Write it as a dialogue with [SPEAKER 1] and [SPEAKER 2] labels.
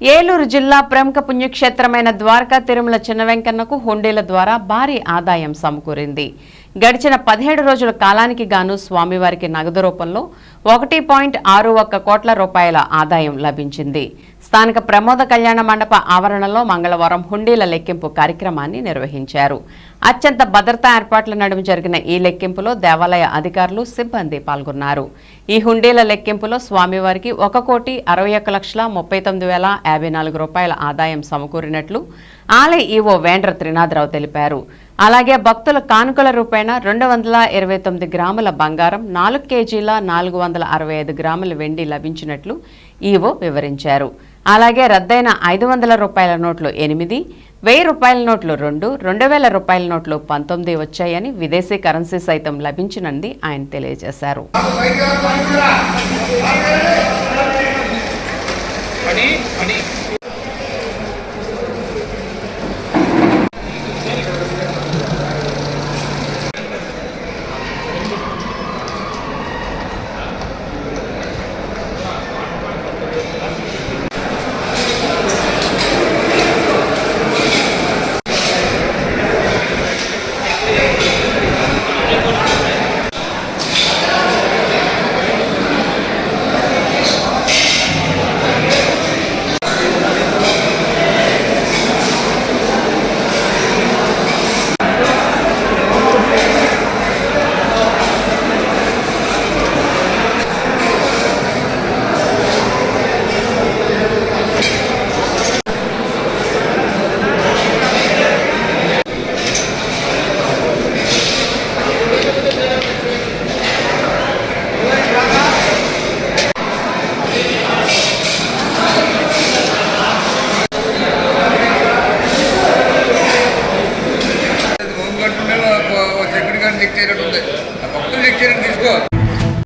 [SPEAKER 1] ఏలూరు జిల్లా ప్రముఖ పుణ్యక్షేత్రమైన ద్వారకా తిరుమల చిన్న వెంకన్నకు హుండీల ద్వారా భారీ ఆదాయం సమకూరింది. గడిచిన పదిహేడు రోజుల కాలానికి గాను స్వామివారికి నగదు రూపంలో ఒకటి పాయింట్ ఆరు ఒక్క కోట్ల రూపాయల ఆదాయం లభించింది. స్థానిక ప్రమోద కళ్యాణ మండప ఆవరణలో మంగళవారం హుండీల లెక్కింపు కార్యక్రమాన్ని నిర్వహించారు. అత్యంత భద్రతా ఏర్పాట్ల నడుమ జరిగిన ఈ లెక్కింపులో దేవాలయ అధికారులు సిబ్బంది పాల్గొన్నారు. ఈ హుండీల లెక్కింపులో స్వామివారికి ఒక కోటి అరవై ఒక్క లక్షల ముప్పై తొమ్మిది వేల యాభై నాలుగు రూపాయల ఆదాయం సమకూరినట్లు ఆలయ ఈవో వేండ్ర త్రినాథరావు తెలిపారు. అలాగే భక్తుల కానుకల రూపేణ రెండు వందల ఇరవై తొమ్మిది గ్రాముల బంగారం నాలుగు కేజీల నాలుగు వందల అరవై ఐదు గ్రాముల వెండి లభించినట్లు ఈవో వివరించారు. అలాగే రద్దయిన ఐదు వందల రూపాయల నోట్లు ఎనిమిది వెయ్యి రూపాయల నోట్లు రెండు రెండు వేల రూపాయల నోట్లు పంతొమ్మిది వచ్చాయని విదేశీ కరెన్సీ సైతం లభించినది ఆయన తెలియజేశారు.
[SPEAKER 2] పని సెక్యూరిటీ గార్డ్ చెక్ చేయనట్టు ఉంది ఆ భక్తులు చెక్ చేయడం తీసుకోవాలి